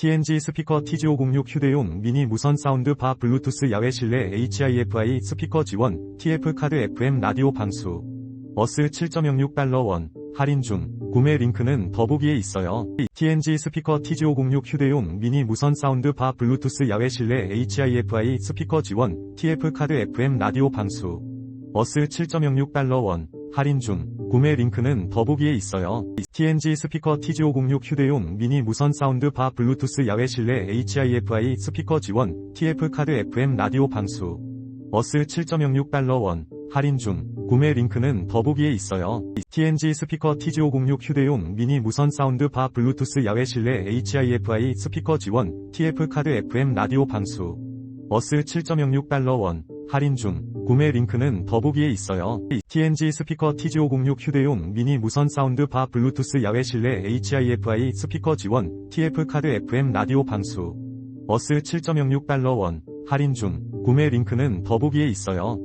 TNG 스피커 TG506 휴대용 미니 무선 사운드 바 블루투스 야외 실내 HIFI 스피커 지원 TF 카드 FM 라디오 방수. 어스 7.06달러 원 할인 중. 구매 링크는 더보기에 있어요. TNG 스피커 TG506 휴대용 미니 무선 사운드 바 블루투스 야외 실내 HIFI 스피커 지원 TF 카드 FM 라디오 방수. 어스 7.06달러 원 할인 중 구매 링크는 더보기에 있어요. TNG 스피커 TG506 휴대용 미니 무선 사운드 바 블루투스 야외 실내 HIFI 스피커 지원 TF 카드 FM 라디오 방수 어스 7.06달러 원 할인 중 구매 링크는 더보기에 있어요. TNG 스피커 TG506 휴대용 미니 무선 사운드 바 블루투스 야외 실내 HIFI 스피커 지원 TF 카드 FM 라디오 방수 어스 7.06달러 원 할인 중 구매 링크는 더보기에 있어요. TNG 스피커 TG506 휴대용 미니 무선 사운드 바 블루투스 야외 실내 HIFI 스피커 지원 TF 카드 FM 라디오 방수 어스 7.06달러 원 할인 중 구매 링크는 더보기에 있어요.